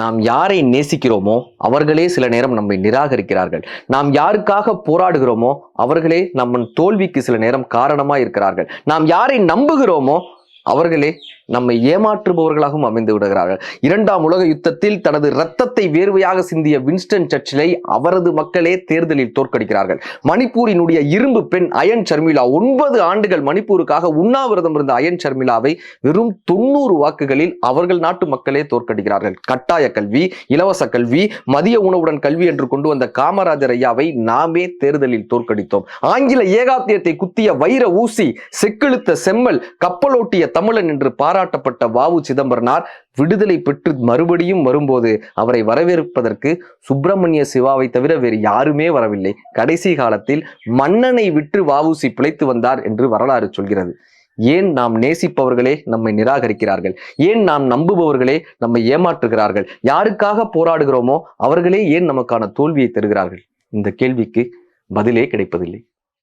நாம் யாரை நேசிக்கிறோமோ அவர்களே சில நேரம் நம்மை நிராகரிக்கிறார்கள். நாம் யாருக்காக போராடுகிறோமோ அவர்களே நம்ம தோல்விக்கு சில நேரம் காரணமாக இருக்கிறார்கள் நாம் யாரை நம்புகிறோமோ அவர்களே நம்மை ஏமாற்றுபவர்களாகவும் அமைந்து விடுகிறார்கள். இரண்டாம் உலக யுத்தத்தில் தனது இரத்தத்தை வேர்வையாக சிந்திய வின்ஸ்டன் சர்ச்சிலை அவரது மக்களே தேர்தலில் தோற்கடிக்கிறார்கள். மணிப்பூரினுடைய இரும்பு பெண் அயன் சர்மிளா ஒன்பது ஆண்டுகள் மணிப்பூருக்காக உண்ணாவிரதம் இருந்த அயன் சர்மிளாவை வெறும் தொண்ணூறு வாக்குகளில் அவர்கள் நாட்டு மக்களே தோற்கடிக்கிறார்கள். கட்டாய கல்வி இலவச கல்வி மதிய உணவுடன் கல்வி என்று கொண்டு வந்த காமராஜர் ஐயாவை நாமே தேர்தலில் தோற்கடித்தோம். ஆங்கில ஏகாத்தியத்தை குத்திய வைர ஊசி செக்கிழுத்த செம்மல் கப்பலோட்டிய தமிழன் என்று பாராட்டப்பட்ட வாவு சிதம்பரனார் விடுதலை பெற்று மறுபடியும் வரும்போது அவரை வரவேற்பதற்கு சுப்பிரமணிய சிவாவை தவிர வேறு யாருமே வரவில்லை. கடைசி காலத்தில் மன்னனை விட்டு வாவுசி பிழைத்து வந்தார் என்று வரலாறு சொல்கிறது. ஏன் நாம் நேசிப்பவர்களே நம்மை நிராகரிக்கிறார்கள்? ஏன் நாம் நம்புபவர்களே நம்மை ஏமாற்றுகிறார்கள்? யாருக்காக போராடுகிறோமோ அவர்களே ஏன் நமக்கான தோல்வியை தருகிறார்கள்? இந்த கேள்விக்கு பதிலே கிடைப்பதில்லை.